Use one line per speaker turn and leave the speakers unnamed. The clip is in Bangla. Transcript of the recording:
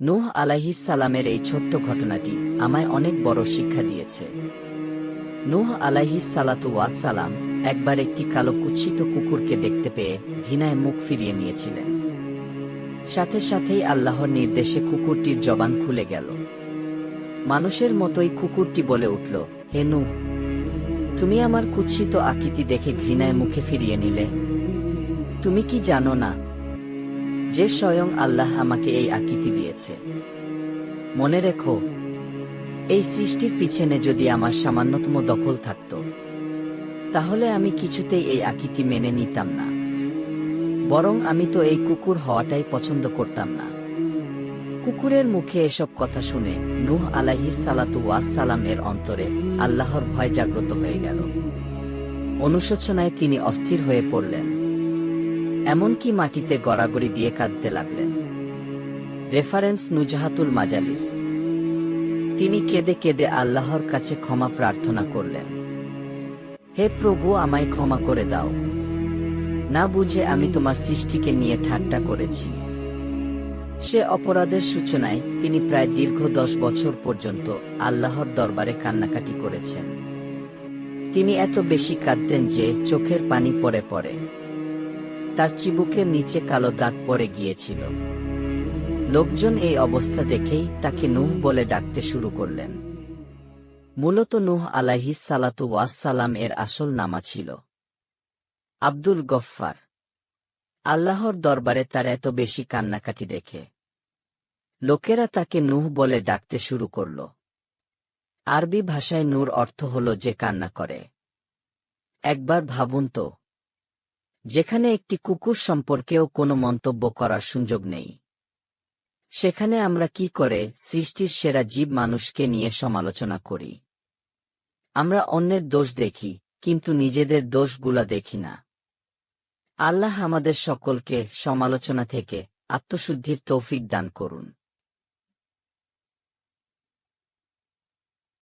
নূহ আলাইহিস সালামের এই ছোট্ট ঘটনাটি আমায় অনেক বড় শিক্ষা দিয়েছে। নূহ আলাইহিস সালাতু একবার একটি কালো কুচ্ছিত কুকুরকে দেখতে পেয়ে ঘৃণায় মুখ ফিরিয়ে নিয়েছিলেন। সাথে সাথেই আল্লাহর নির্দেশে কুকুরটির জবান খুলে গেল। মানুষের মতোই কুকুরটি বলে উঠল, হে নূহ, তুমি আমার কুচ্ছিত আকৃতি দেখে ঘৃণায় মুখে ফিরিয়ে নিলে। তুমি কি জানো না যে স্বয়ং আল্লাহ আমাকে এই আকৃতি দিয়েছে। মনে রেখো, এই সৃষ্টির পিছনে যদি আমার সামান্যতম দখল থাকত, তাহলে আমি কিছুতেই এই আকৃতি মেনে নিতাম না। বরং আমি তো এই কুকুর হওয়াটাই পছন্দ করতাম না। কুকুরের মুখে এসব কথা শুনে নুহ আলাইহিস সালাতু ওয়াসসালাম এর অন্তরে আল্লাহর ভয় জাগ্রত হয়ে গেল। অনুশোচনায় তিনি অস্থির হয়ে পড়লেন। এমনকি মাটিতে গড়াগড়ি দিয়ে কাঁদতে লাগলেন। রেফারেন্স নুজাহাতুল মাজালিস। তিনি কেঁদে কেঁদে আল্লাহর কাছে ক্ষমা প্রার্থনা করলেন। হে প্রভু, আমায় ক্ষমা করে দাও। না বুঝে আমি তোমার সৃষ্টিকে নিয়ে ঠাট্টা করেছি। সে অপরাধের সূচনায় তিনি প্রায় দীর্ঘ দশ বছর পর্যন্ত আল্লাহর দরবারে কান্নাকাটি করেছেন। তিনি এত বেশি কাঁদতেন যে চোখের পানি পড়ে পড়ে। তার চিবুকের নিচে কালো দাগ পড়ে গিয়েছিল। লোকজন এই অবস্থা দেখেই তাকে নুহ বলে ডাকতে শুরু করলেন। মূলত নুহ আলাইহিস সালাতু ওয়াসসালাম এর আসল নামা ছিল। আব্দুল গফফার। আল্লাহর দরবারে তার এত বেশি কান্নাকাটি দেখে। লোকেরা তাকে নুহ বলে ডাকতে শুরু করল। আরবি ভাষায় নূর অর্থ হল যে কান্না করে। একবার ভাবুন তো যেখানে একটি কুকুর সম্পর্কেও কোনো মন্তব্য করার সুযোগ নেই। সেখানে আমরা কি করে সৃষ্টির সেরা জীব মানুষকে নিয়ে সমালোচনা করি? আমরা অন্যের দোষ দেখি, কিন্তু নিজেদের দোষগুলা দেখি না। আল্লাহ আমাদের সকলকে সমালোচনা থেকে আত্মশুদ্ধির তৌফিক দান করুন।